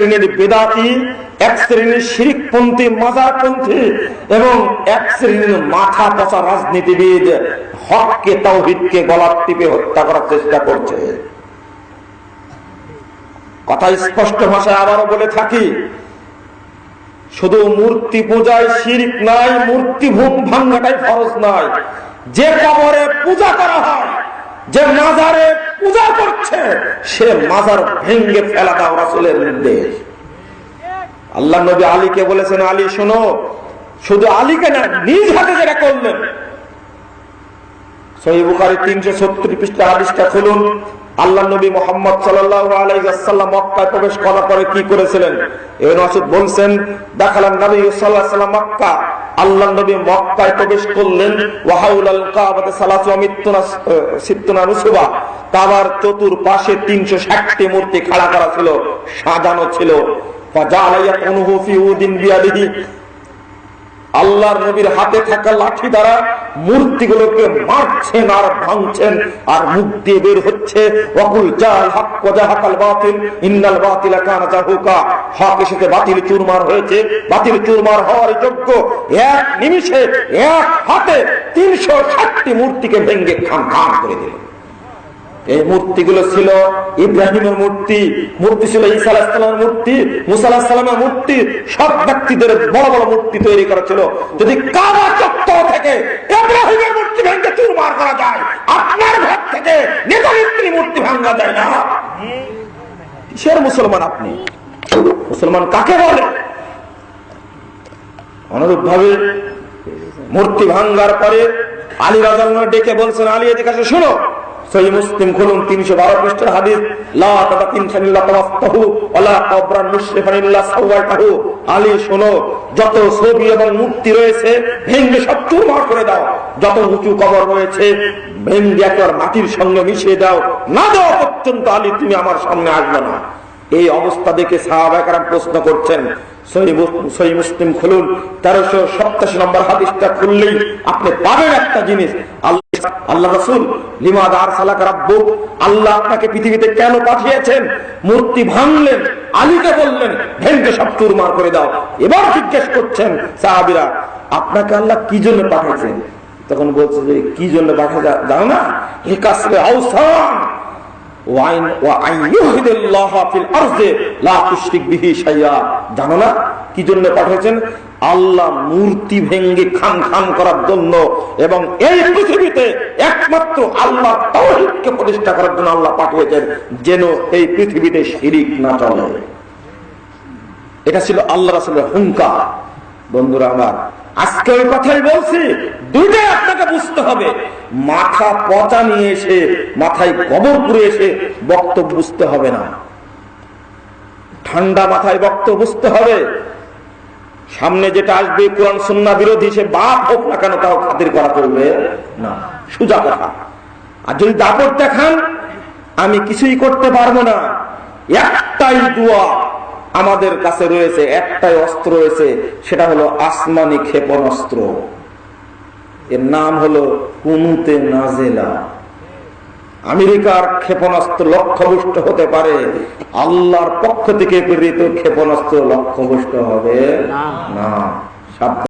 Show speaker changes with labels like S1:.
S1: শ্রেণির বেদাতি, এক শ্রেণির শিরিকপন্থী, মাজারপন্থী এবং এক শ্রেণির মাথা পচা রাজনীতিবিদ হককে, তাওহিদকে গলার টিপে হত্যা করার চেষ্টা করছে। কথা স্পষ্ট ভাষায় আবারও বলে থাকি, শুধু মূর্তি পূজায় শিরিক নাই, মূর্তি ভূম ভাঙ্গাটাই ফরজ নয়। যে কবরে পূজা করা হয়, যে মাজারে পূজা করছে। সে মাজার ভেঙ্গে ফেলা দাও রাসুলের নির্দেশ আল্লাহ নবী আলীকে বলেছেন, আলী, শোনো, শুধু আলীকে না, নিজ হাতে যেটা করলেন। তিনশো সত্তর আল্লাহ নবী মোহাম্মদ প্রবেশ করার পরে কি করেছিলেন? বলছেন দেখালেন নবী সাল্লাহ মক্কা আল্লাহ নবী মক্কায় প্রবেশ করলেন। ওয়াহাউলাল কাবাতে সালাসু মিত্তুনা সিত্তুনা নুসুবা। কাবার চতুর পাশে তিনশো ষাটটি মূর্তি খাড়া করা ছিল, সাজানো ছিল। আল্লাহর নবীর হাতে থাকা লাঠি দ্বারা মূর্তিগুলোকে মারছেন আর ভাঙছেন, আর মুখ দিয়ে বের হচ্ছে অকুল হাকাল বাতিল বাতিল হক বাতিল চুরমার হয়েছে। বাতিল চুরমার হওয়ার যোগ্য এক নিমিষে, এক হাতে তিনশো ষাটটি মূর্তিকে ভেঙ্গে খান করে দিল এই মূর্তিগুলো ছিল ইব্রাহিমের মূর্তি মূর্তি ছিল আলাহিসামের মূর্তি, মুসা মূর্তি, সব ব্যক্তিদের বড় বড় মূর্তি তৈরি করা ছিল। যদি চত্বর থেকে ইব্রাহিমের মূর্তি ভেঙে চুরমার করা যায়, আপনার ঘর থেকে মূর্তি ভাঙ্গা যায় না। কিসের মুসলমান আপনি? মুসলমান কাকে বলে? অনুরূপ ভাবে মূর্তি ভাঙ্গার পরে আলী রাজাল ডেকে বলছেন, আলী এদিকে শোনো। মাটির সঙ্গে মিশিয়ে দাও। না দেওয়া পর্যন্ত আলী, তুমি আমার সামনে আসবে না। এই অবস্থা দেখে সাহাবাহাম প্রশ্ন করছেন, সহি মুসলিম খুলুন। তেরোশো সপ্তাশি নম্বর হাদিসটা খুললেই আপনি পাবেন একটা জিনিস। আল্লাহ রসুল, লিমাদ আর সালাক রাব্বু আল্লাহ আপনাকে পৃথিবীতে কেন পাঠিয়েছেন? মূর্তি ভাঙলেন, আলীকে বললেন, ভেঙ্গে সব চুরমার করে দাও। এবার জিজ্ঞেস করছেন সাহাবিরা, আপনাকে আল্লাহ কি জন্য পাঠিয়েছেন? তখন বলছে যে, কি জন্য পাঠিয়ে জানো না? এ কাসরে আউসান জানো না কি জন্য পাঠিয়েছেন? আল্লাহ মূর্তি ভেঙ্গে খান খান করার জন্য এবং এই পৃথিবীতে একমাত্র আল্লাহ তৌহিদকে প্রতিষ্ঠা করার জন্য আল্লাহ পাঠিয়েছেন, যেন এই পৃথিবীতে শিরিক না চলে। এটা ছিল আল্লাহ রাসুলের হুঙ্কার। বন্ধুরা আমার, আজকে ওই কথাই বলছি, দুইটাই আপনাকে বুঝতে হবে। মাথা পচা নিয়ে এসে, মাথায় কবর করে এসে বক্তব্য বুঝতে হবে না। ঠান্ডা মাথায় বক্তব্য বুঝতে হবে। সামনে যেটা আসবে, কোরআন সন্না বিরোধী, সে বাপ হোক না কেন তাও খাতির করা চলবে না। সুজা কথা। আর যদি দাপট দেখান, আমি কিছুই করতে পারব না। একটাই দোয়া আমাদের কাছে রয়েছে, একটাই অস্ত্র রয়েছে, সেটা হলো আসমানি ক্ষেপণাস্ত্র। এর নাম হলো কুনুতে নাজেলা। আমেরিকার ক্ষেপণাস্ত্র লক্ষ্যভুষ্ট হতে পারে। আল্লাহর পক্ষ থেকে প্রেরিত ক্ষেপণাস্ত্র লক্ষ্যভুষ্ট হবে? না।